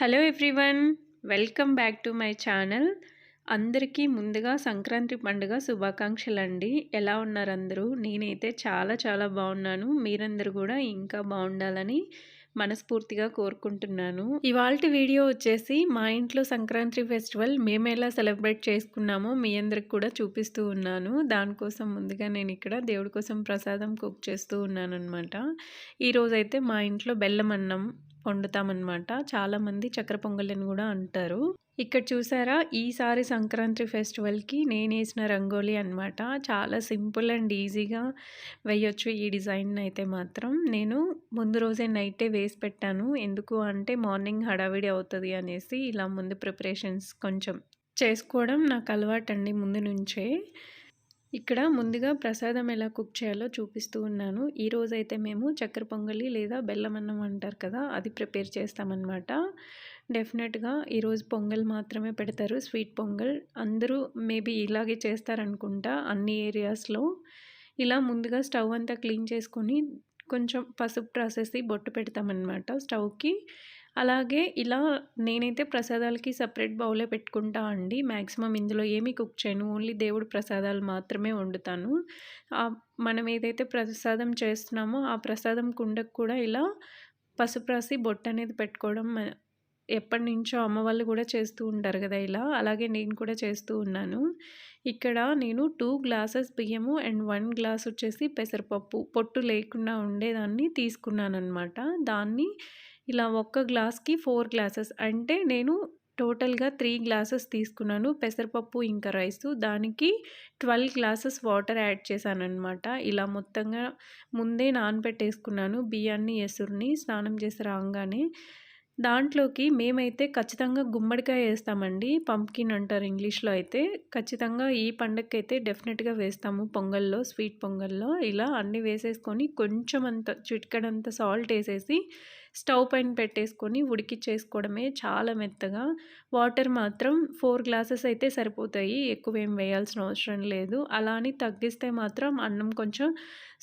Hello everyone welcome back to my channel. అందరికీ ముందుగా సంక్రాంతి పండుగ శుభాకాంక్షలు అండి ఎలా ఉన్నారు అందరూ? నేనైతే చాలా చాలా బాగున్నాను. మీరందరూ కూడా ఇంకా బాగుండాలని మనస్ఫూర్తిగా కోరుకుంటున్నాను. ఇవాళ వీడియో వచ్చేసి మా ఇంట్లో సంక్రాంతి ఫెస్టివల్ మేము ఎలా సెలబ్రేట్ చేసుకున్నామో మీ అందరికి కూడా చూపిస్తూ ఉన్నాను. దానికోసం ముందుగా నేను ఇక్కడ దేవుడి కోసం ప్రసాదం కుక్ చేస్తూ ఉన్నాను అనమాట ఈరోజైతే మా ఇంట్లో బెల్లం అన్నం వండుతామన్నమాట. చాలామంది చక్కెర పొంగల్ కూడా అంటారు. ఇక్కడ చూసారా? ఈసారి సంక్రాంతి ఫెస్టివల్కి నేను వేసిన రంగోలీ అనమాట చాలా సింపుల్ అండ్ ఈజీగా వేయొచ్చు ఈ డిజైన్ అయితే మాత్రం. నేను ముందు రోజే నైటే వేసి పెట్టాను. ఎందుకు అంటే మార్నింగ్ హడావిడి అవుతుంది అనేసి ఇలా ముందు ప్రిపరేషన్స్ కొంచెం చేసుకోవడం నాకు అలవాటండి ముందు నుంచే. ఇక్కడ ముందుగా ప్రసాదం ఎలా కుక్ చేయాలో చూపిస్తూ ఉన్నాను. ఈరోజైతే మేము చక్కెర పొంగలి లేదా బెల్లం అన్నం అంటారు కదా అది ప్రిపేర్ చేస్తామన్నమాట. డెఫినెట్గా ఈరోజు పొంగల్ మాత్రమే పెడతారు. స్వీట్ పొంగల్ అందరూ మేబీ ఇలాగే చేస్తారనుకుంటా అన్ని ఏరియాస్లో. ఇలా ముందుగా స్టవ్ అంతా క్లీన్ చేసుకొని కొంచెం పసుపు రాసేసి బొట్టు పెడతామన్నమాట స్టవ్కి. అలాగే ఇలా నేనైతే ప్రసాదాలకి సపరేట్ బౌలే పెట్టుకుంటా అండి. మ్యాక్సిమం ఇందులో ఏమీ కుక్ చేయను. ఓన్లీ దేవుడి ప్రసాదాలు మాత్రమే వండుతాను. మనం ఏదైతే ప్రసాదం చేస్తున్నామో ఆ ప్రసాదం కుండకు కూడా ఇలా పసుపు రాసి బొట్టు అనేది పెట్టుకోవడం ఎప్పటి నుంచో అమ్మ వాళ్ళు కూడా చేస్తూ ఉంటారు కదా ఇలా. అలాగే నేను కూడా చేస్తూ ఉన్నాను. ఇక్కడ నేను టూ గ్లాసెస్ బియ్యము అండ్ వన్ గ్లాస్ వచ్చేసి పెసరపప్పు. పొట్టు లేకుండా ఉండేదాన్ని తీసుకున్నాను అనమాట దాన్ని ఇలా ఒక్క గ్లాస్కి ఫోర్ గ్లాసెస్. అంటే నేను టోటల్గా త్రీ గ్లాసెస్ తీసుకున్నాను. పెసరపప్పు ఇంకా రైస్. దానికి ట్వెల్వ్ గ్లాసెస్ వాటర్ యాడ్ చేశాను అనమాట ఇలా మొత్తంగా ముందే నానబెట్టేసుకున్నాను బియ్యాన్ని ఎసురుని స్నానం చేసి రాగానే. దాంట్లోకి మేమైతే ఖచ్చితంగా గుమ్మడికాయ వేస్తామండి. పంప్కిన్ అంటారు ఇంగ్లీష్లో అయితే. ఖచ్చితంగా ఈ పండగకి అయితే డెఫినెట్గా వేస్తాము పొంగల్లో స్వీట్ పొంగల్లో. ఇలా అన్నీ వేసేసుకొని కొంచెం అంత చిట్కడంత సాల్ట్ వేసేసి స్టవ్ పైన పెట్టేసుకొని ఉడికిచ్చేసుకోవడమే చాలా మెత్తగా. వాటర్ మాత్రం ఫోర్ గ్లాసెస్ అయితే సరిపోతాయి ఎక్కువ ఏం వేయాల్సిన అవసరం లేదు. అలా అని తగ్గిస్తే మాత్రం అన్నం కొంచెం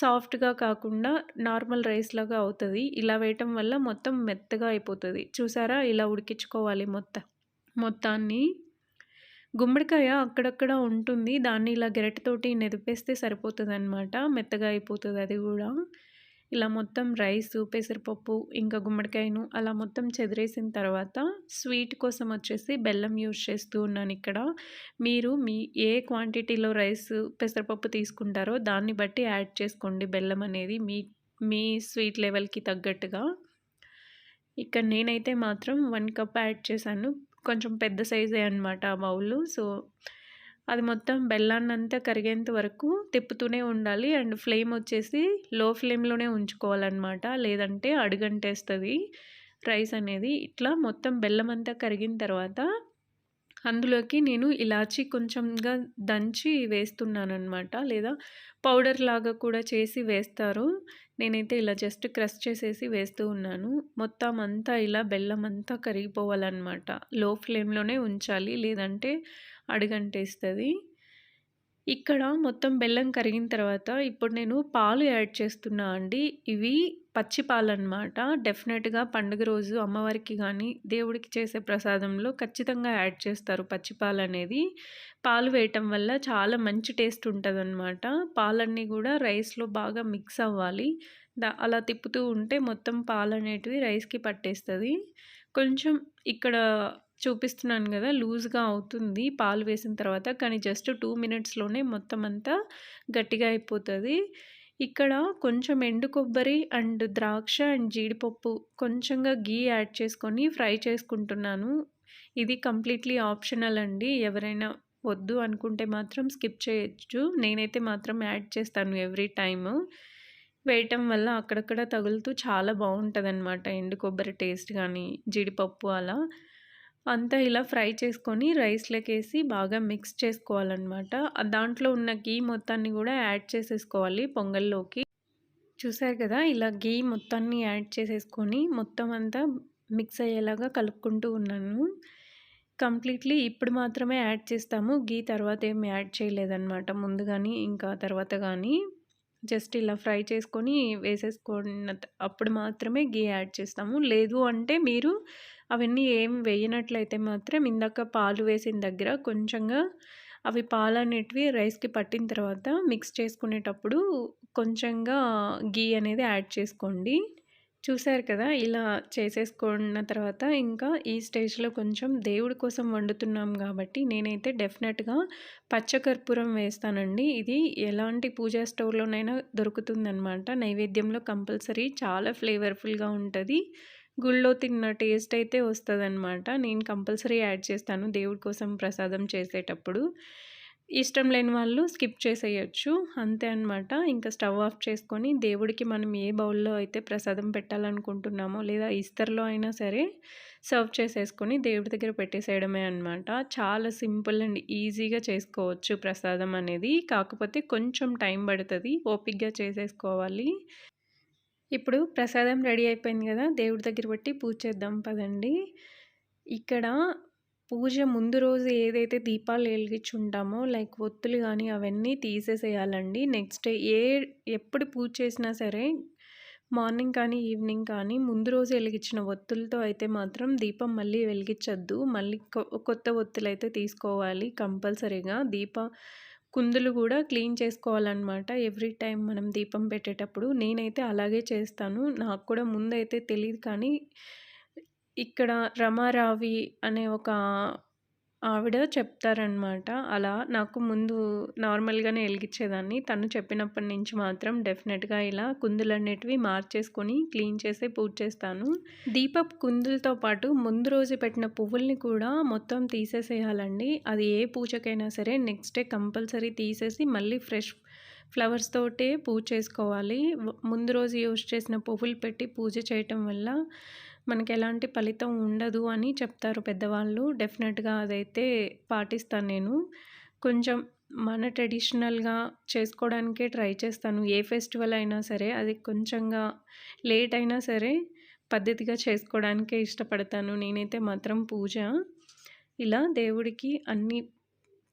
సాఫ్ట్గా కాకుండా నార్మల్ రైస్ లాగా అవుతుంది. ఇలా వేయటం వల్ల మొత్తం మెత్తగా అయిపోతుంది. చూసారా? ఇలా ఉడికించుకోవాలి మొత్తం మొత్తాన్ని. గుమ్మడికాయ అక్కడక్కడ ఉంటుంది. దాన్ని ఇలా గెరటితోటి నెదిపేస్తే సరిపోతుంది అనమాట మెత్తగా అయిపోతుంది అది కూడా. ఇలా మొత్తం రైస్ పెసరపప్పు ఇంకా గుమ్మడికాయను అలా మొత్తం చెదిరేసిన తర్వాత స్వీట్ కోసం వచ్చేసి బెల్లం యూజ్ చేస్తూ ఉన్నాను ఇక్కడ. మీరు మీ ఏ క్వాంటిటీలో రైస్ పెసరపప్పు తీసుకుంటారో దాన్ని బట్టి యాడ్ చేసుకోండి బెల్లం అనేది మీ మీ స్వీట్ లెవెల్కి తగ్గట్టుగా. ఇక్కడ నేనైతే మాత్రం వన్ కప్ యాడ్ చేశాను. కొంచెం పెద్ద సైజే అనమాట ఆ బౌల్. సో అది మొత్తం బెల్లాన్నంతా కరిగేంత వరకు తిప్పుతూనే ఉండాలి. అండ్ ఫ్లేమ్ వచ్చేసి లో ఫ్లేమ్లోనే ఉంచుకోవాలన్నమాట. లేదంటే అడుగంటేస్తుంది రైస్ అనేది. ఇట్లా మొత్తం బెల్లం అంతా కరిగిన తర్వాత అందులోకి నేను ఇలాచి కొంచెంగా దంచి వేస్తున్నాను అనమాట లేదా పౌడర్ లాగా కూడా చేసి వేస్తారు. నేనైతే ఇలా జస్ట్ క్రష్ చేసేసి వేస్తూ ఉన్నాను. మొత్తం అంతా ఇలా బెల్లం అంతా కరిగిపోవాలన్నమాట. లో ఫ్లేమ్లోనే ఉంచాలి. లేదంటే అడుగంటేస్తుంది. ఇక్కడ మొత్తం బెల్లం కరిగిన తర్వాత ఇప్పుడు నేను పాలు యాడ్ చేస్తున్నా అండి. ఇవి పచ్చి పాలు అనమాట డెఫినెట్గా పండుగ రోజు అమ్మవారికి కానీ దేవుడికి చేసే ప్రసాదంలో ఖచ్చితంగా యాడ్ చేస్తారు పచ్చి పాలు అనేది పాలు వేయటం వల్ల చాలా మంచి టేస్ట్ ఉంటుంది పాలన్నీ కూడా రైస్లో బాగా మిక్స్ అవ్వాలి. అలా తిప్పుతూ ఉంటే మొత్తం పాలు అనేటివి రైస్కి పట్టేస్తుంది. కొంచెం ఇక్కడ చూపిస్తున్నాను కదా లూజ్గా అవుతుంది పాలు వేసిన తర్వాత. కానీ జస్ట్ టూ మినిట్స్లోనే మొత్తం అంతా గట్టిగా అయిపోతుంది. ఇక్కడ కొంచెం ఎండు కొబ్బరి అండ్ ద్రాక్ష అండ్ జీడిపప్పు కొంచెంగా గీ యాడ్ చేసుకొని ఫ్రై చేసుకుంటున్నాను. ఇది కంప్లీట్లీ ఆప్షనల్ అండి. ఎవరైనా వద్దు అనుకుంటే మాత్రం స్కిప్ చేయొచ్చు. నేనైతే మాత్రం యాడ్ చేస్తాను ఎవ్రీ టైము. వేయటం వల్ల అక్కడక్కడ తగులుతూ చాలా బాగుంటుంది అనమాట ఎండు కొబ్బరి టేస్ట్ కానీ జీడిపప్పు అలా. అంతా ఇలా ఫ్రై చేసుకొని రైస్లోకి వేసి బాగా మిక్స్ చేసుకోవాలన్నమాట. దాంట్లో ఉన్న గీ మొత్తాన్ని కూడా యాడ్ చేసేసుకోవాలి పొంగల్లోకి. చూసారు కదా ఇలా గీ మొత్తాన్ని యాడ్ చేసేసుకొని మొత్తం అంతా మిక్స్ అయ్యేలాగా కలుపుకుంటూ ఉన్నాను. కంప్లీట్లీ ఇప్పుడు మాత్రమే యాడ్ చేస్తాము. గీ తర్వాత ఏమి యాడ్ చేయలేదన్నమాట. ముందు కానీ ఇంకా తర్వాత కానీ జస్ట్ ఇలా ఫ్రై చేసుకొని వేసేసుకున్న అప్పుడు మాత్రమే గీ యాడ్ చేస్తాము. లేదు అంటే మీరు అవన్నీ ఏం వేయనట్లయితే మాత్రం ఇందాక పాలు వేసిన దగ్గర కొంచెంగా అవి పాలు అనేటివి రైస్‌కి పట్టిన తర్వాత మిక్స్ చేసుకునేటప్పుడు కొంచెంగా గీ అనేది యాడ్ చేసుకోండి. చూశారు కదా! ఇలా చేసేసుకున్న తర్వాత ఇంకా ఈ స్టేజ్‌లో కొంచెం దేవుడి కోసం వండుతున్నాం కాబట్టి నేనైతే డెఫినెట్‌గా పచ్చకర్పూరం వేస్తానండి. ఇది ఎలాంటి పూజా స్టోర్‌లోనైనా దొరుకుతుందనమాట. నైవేద్యంలో కంపల్సరీ చాలా ఫ్లేవర్‌ఫుల్‌గా ఉంటుంది గుళ్ళో తిన్న టేస్ట్ అయితే వస్తుందన్నమాట నేను కంపల్సరీ యాడ్ చేస్తాను దేవుడి కోసం ప్రసాదం చేసేటప్పుడు. ఇష్టం లేని వాళ్ళు స్కిప్ చేసేయొచ్చు. అంతే అనమాట. ఇంకా స్టవ్ ఆఫ్ చేసుకొని దేవుడికి మనం ఏ బౌల్‌లో అయితే ప్రసాదం పెట్టాలనుకుంటున్నామో లేదా ఇస్తర్‌లో అయినా సరే సర్వ్ చేసేసుకొని దేవుడి దగ్గర పెట్టేసేయడమే అనమాట. చాలా సింపుల్ అండ్ ఈజీగా చేసుకోవచ్చు ప్రసాదం అనేది. కాకపోతే కొంచెం టైం పడుతుంది ఓపిక్గా చేసేసుకోవాలి. ఇప్పుడు ప్రసాదం రెడీ అయిపోయింది కదా దేవుడి దగ్గర పెట్టి పూజ చేద్దాం పదండి. ఇక్కడ పూజ ముందు రోజు ఏదైతే దీపాలు వెలిగించుంటామో లైక్ ఒత్తులు కానీ అవన్నీ తీసేసేయాలండి. నెక్స్ట్ డే ఏ ఎప్పుడు పూజ చేసినా సరే మార్నింగ్ కానీ, ఈవినింగ్ కానీ ముందు రోజు వెలిగించిన ఒత్తులతో అయితే మాత్రం దీపం మళ్ళీ వెలిగించద్దు మళ్ళీ కొ కొత్త అయితే తీసుకోవాలి కంపల్సరీగా. దీప కుందులు కూడా క్లీన్ చేసుకోవాలనమాట. ఎవ్రీ టైం మనం దీపం పెట్టేటప్పుడు. నేనైతే అలాగే చేస్తాను. నాకు కూడా ముందైతే తెలియదు కానీ ఇక్కడ రమారావి అనే ఒక ఆవిడ చెప్తారనమాట. అలా నాకు ముందు నార్మల్‌గానే వెలిగించేదాన్ని తను చెప్పినప్పటి నుంచి మాత్రం డెఫినెట్‌గా ఇలా కుందులన్నిటివి మార్చేసుకొని క్లీన్ చేసి పూజ చేస్తాను. దీపపు కుందులతో పాటు ముందు రోజు పెట్టిన పువ్వుల్ని కూడా మొత్తం తీసేసేయాలండి. అది ఏ పూజకైనా సరే నెక్స్ట్ డే కంపల్సరీ తీసేసి మళ్ళీ ఫ్రెష్ ఫ్లవర్స్ తోటే పూజ చేసుకోవాలి. ముందు రోజు యూజ్ చేసిన పువ్వులు పెట్టి పూజ చేయటం వల్ల మనకి ఎలాంటి ఫలితం ఉండదు అని చెప్తారు పెద్దవాళ్ళు. డెఫినెట్‌గా అదైతే పాటిస్తాను నేను. కొంచెం మన ట్రెడిషనల్‌గా చేసుకోవడానికే ట్రై చేస్తాను. ఏ ఫెస్టివల్ అయినా సరే అది కొంచెంగా లేట్ అయినా సరే పద్ధతిగా చేసుకోవడానికే ఇష్టపడతాను. నేనైతే మాత్రం పూజ ఇలా దేవుడికి అన్ని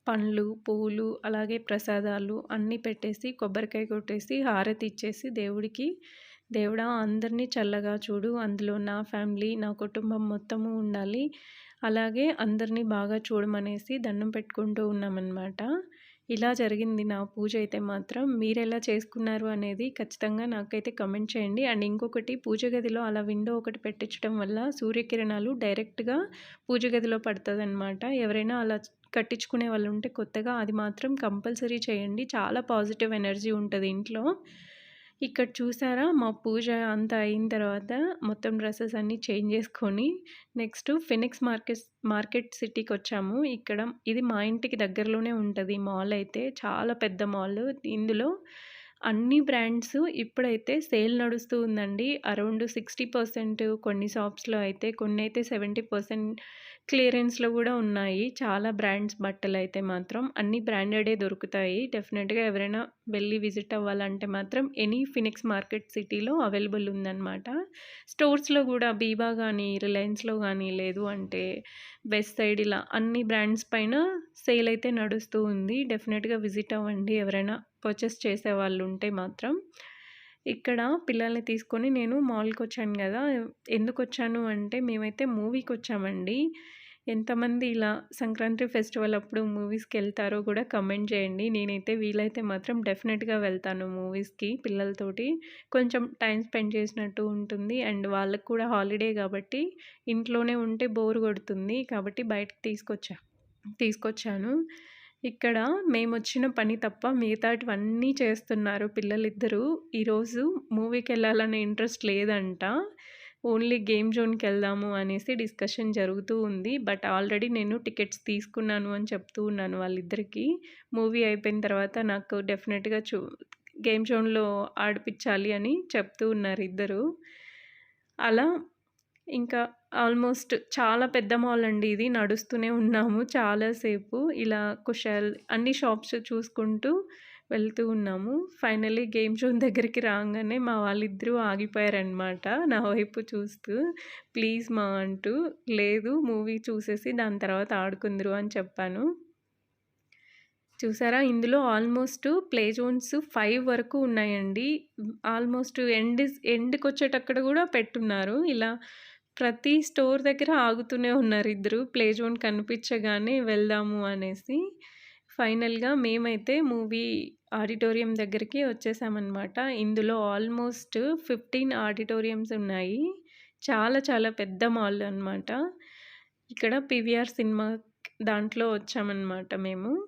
పండ్లు, పువ్వులు అలాగే ప్రసాదాలు అన్నీ పెట్టేసి కొబ్బరికాయ కొట్టేసి హారతి ఇచ్చేసి దేవుడికి దేవుడా అందరినీ చల్లగా చూడు. అందులో నా ఫ్యామిలీ, నా కుటుంబం మొత్తము ఉండాలి. అలాగే అందరినీ బాగా చూడమనేసి దండం పెట్టుకుంటూ ఉన్నామనమాట. ఇలా జరిగింది నా పూజ అయితే మాత్రం. మీరెలా చేసుకున్నారు అనేది ఖచ్చితంగా నాకైతే కమెంట్ చేయండి. అండ్ ఇంకొకటి పూజ గదిలో అలా విండో ఒకటి పెట్టించడం వల్ల సూర్యకిరణాలు డైరెక్ట్‌గా పూజ గదిలో పడుతుందన్నమాట ఎవరైనా అలా కట్టించుకునే వాళ్ళు ఉంటే కొత్తగా అది మాత్రం కంపల్సరీ చేయండి. చాలా పాజిటివ్ ఎనర్జీ ఉంటుంది ఇంట్లో. ఇక్కడ చూసారా మా పూజ అంతా అయిన తర్వాత మొత్తం డ్రెస్సెస్ అన్నీ చేంజ్ చేసుకొని నెక్స్ట్ ఫినిక్స్ మార్కెట్ మార్కెట్ సిటీకొచ్చాము. ఇక్కడ ఇది మా ఇంటికి దగ్గరలోనే ఉంటుంది మాల్ అయితే. చాలా పెద్ద మాల్. ఇందులో అన్ని బ్రాండ్స్ ఇప్పుడైతే సేల్ నడుస్తూ ఉందండి. అరౌండ్ 60% కొన్ని షాప్స్‌లో అయితే కొన్ని అయితే సెవెంటీ పర్సెంట్ క్లియరెన్స్‌లో కూడా ఉన్నాయి. చాలా బ్రాండ్స్ బట్టలైతే మాత్రం అన్ని బ్రాండెడే దొరుకుతాయి. డెఫినెట్‌గా ఎవరైనా వెళ్ళి విజిట్ అవ్వాలంటే మాత్రం ఎనీ ఫినిక్స్ మార్కెట్ సిటీలో అవైలబుల్ ఉందన్నమాట స్టోర్స్‌లో కూడా బీబా కానీ రిలయన్స్‌లో కానీ లేదు అంటే వెస్ట్ సైడ్ ఇలా అన్ని బ్రాండ్స్ పైన సేల్ అయితే నడుస్తూ ఉంది. డెఫినెట్‌గా విజిట్ అవ్వండి ఎవరైనా పర్చేస్ చేసే వాళ్ళు ఉంటే మాత్రం. ఇక్కడ పిల్లల్ని తీసుకొని నేను మాల్కి వచ్చాను కదా ఎందుకు వచ్చాను అంటే మేమైతే మూవీకి వచ్చామండి ఎంతమంది ఇలా సంక్రాంతి ఫెస్టివల్ అప్పుడు మూవీస్కి వెళ్తారో కూడా కమెంట్ చేయండి. నేనైతే వీలైతే మాత్రం డెఫినెట్‌గా వెళ్తాను మూవీస్‌కి పిల్లలతోటి. కొంచెం టైం స్పెండ్ చేసినట్టు ఉంటుంది. అండ్ వాళ్ళకి కూడా హాలిడే కాబట్టి ఇంట్లోనే ఉంటే బోర్ కొడుతుంది. కాబట్టి బయటకి తీసుకొచ్చా తీసుకొచ్చాను. ఇక్కడ మేము వచ్చిన పని తప్ప మిగతాటివన్నీ చేస్తున్నారు పిల్లలిద్దరూ. ఈరోజు మూవీకి వెళ్ళాలనే ఇంట్రెస్ట్ లేదంట. ఓన్లీ గేమ్ జోన్కి వెళ్దాము అనేసి డిస్కషన్ జరుగుతూ ఉంది. బట్ ఆల్రెడీ నేను టికెట్స్ తీసుకున్నాను అని చెప్తూ ఉన్నాను వాళ్ళిద్దరికీ. మూవీ అయిపోయిన తర్వాత నాకు డెఫినెట్‌గా చూ గేమ్ జోన్‌లో ఆడిపించాలి అని చెప్తూ ఉన్నారు ఇద్దరు. అలా ఇంకా ఆల్మోస్ట్ చాలా పెద్ద మాల్ అండి ఇది. నడుస్తూనే ఉన్నాము చాలాసేపు ఇలా కుషాల్ అన్ని షాప్స్ చూసుకుంటూ వెళ్తూ ఉన్నాము. ఫైనలీ గేమ్ జోన్ దగ్గరికి రాగానే మా వాళ్ళిద్దరూ ఆగిపోయారనమాట. నా వైపు చూస్తూ ప్లీజ్ మా అంటూ. లేదు మూవీ చూసేసి దాని తర్వాత ఆడుకుందురు అని చెప్పాను. చూసారా ఇందులో ఆల్మోస్ట్ ప్లే జోన్స్ ఫైవ్ వరకు ఉన్నాయండి. ఆల్మోస్ట్ ఎండ్ ఎండ్‌కొచ్చేటక్కడ కూడా పెట్టున్నారు. ఇలా ప్రతి స్టోర్ దగ్గర ఆగుతూనే ఉన్నారు ఇద్దరు. ప్లే జోన్ కనిపించగానే వెళ్దాము అనేసి. ఫైనల్‌గా మేమైతే మూవీ ఆడిటోరియం దగ్గరికి వచ్చేసామనమాట. ఇందులో ఆల్మోస్ట్ 15 ఆడిటోరియంస్ ఉన్నాయి. చాలా చాలా పెద్ద మాల్ అనమాట. ఇక్కడ పీవీఆర్ సినిమా దాంట్లో వచ్చామనమాట మేము.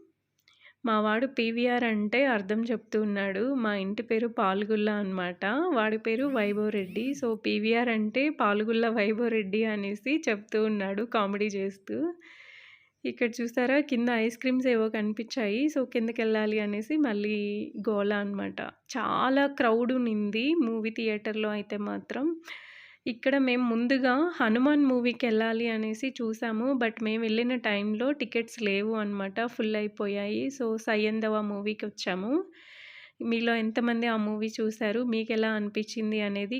మా వాడు పీవీఆర్ అంటే అర్థం చెప్తూ ఉన్నాడు. మా ఇంటి పేరు పాల్గుల్ల అనమాట. వాడి పేరు వైభవ్ రెడ్డి. సో, పీవీఆర్ అంటే పాల్గుల్ల వైభవ్ రెడ్డి అనేసి చెప్తూ ఉన్నాడు కామెడీ చేస్తూ. ఇక్కడ చూసారా కింద ఐస్ క్రీమ్స్ ఏవో కనిపించాయి. సో, కిందకి వెళ్ళాలి అనేసి మళ్ళీ గోల అనమాట. చాలా క్రౌడ్ ఉన్నింది మూవీ థియేటర్‌లో అయితే మాత్రం. ఇక్కడ మేము ముందుగా 'హనుమాన్' మూవీకి వెళ్ళాలి అనేసి చూసాము. బట్ మేము వెళ్ళిన టైంలో టికెట్స్ లేవు అనమాట. ఫుల్ అయిపోయాయి. సో, 'సయ్యందవ' మూవీకి వచ్చాము మీలో ఎంతమంది ఆ మూవీ చూశారు మీకు ఎలా అనిపించింది అనేది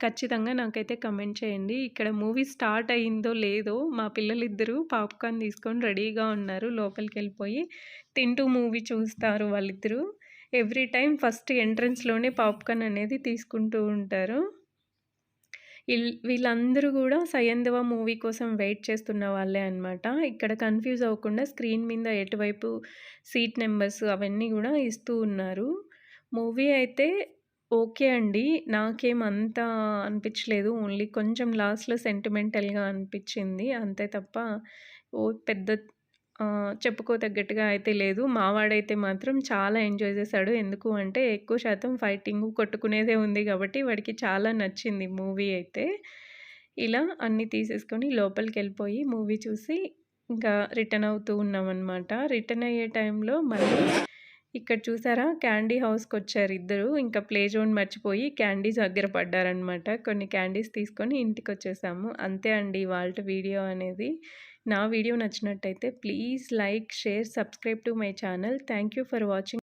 ఖచ్చితంగా నాకైతే కమెంట్ చేయండి. ఇక్కడ మూవీ స్టార్ట్ అయిందో లేదో మా పిల్లలిద్దరూ పాప్‌కార్న్ తీసుకొని రెడీగా ఉన్నారు. లోపలికి వెళ్ళిపోయి తింటూ మూవీ చూస్తారు వాళ్ళిద్దరూ. ఎవ్రీ టైం ఫస్ట్ ఎంట్రన్స్‌లోనే పాప్‌కార్న్ అనేది తీసుకుంటూ ఉంటారు. వీళ్ళందరూ కూడా సయందవ మూవీ కోసం వెయిట్ చేస్తున్న వాళ్ళే అనమాట. ఇక్కడ కన్‌ఫ్యూజ్ అవ్వకుండా స్క్రీన్ మీద ఎటువైపు సీట్ నెంబర్స్ అవన్నీ కూడా ఇస్తూ ఉన్నారు. మూవీ అయితే ఓకే అండి. నాకేం అంత అనిపించలేదు. ఓన్లీ కొంచెం లాస్ట్‌లో సెంటిమెంటల్‌గా అనిపించింది. అంతే తప్ప ఓ పెద్ద చెప్పుకోతగ్గట్టుగా అయితే లేదు. మావాడైతే మాత్రం చాలా ఎంజాయ్ చేశాడు. ఎందుకు అంటే ఎక్కువ శాతం ఫైటింగ్ కొట్టుకునేదే ఉంది కాబట్టి వాడికి చాలా నచ్చింది మూవీ అయితే. ఇలా అన్నీ తీసేసుకొని లోపలికి వెళ్ళిపోయి మూవీ చూసి ఇంకా రిటర్న్ అవుతూ ఉన్నామన్నమాట రిటర్న్ అయ్యే టైంలో మళ్ళీ ఇక్కడ చూసారా క్యాండీ హౌస్‌కొచ్చారు ఇద్దరు. ఇంకా ప్లే జోన్ మర్చిపోయి క్యాండీస్ దగ్గర పడ్డారనమాట. కొన్ని క్యాండీస్ తీసుకొని ఇంటికొచ్చేసాము. అంతే అండి వాళ్ళ వీడియో అనేది. నా వీడియో నచ్చినట్టయితే please like, share, subscribe to my channel. Thank you for watching.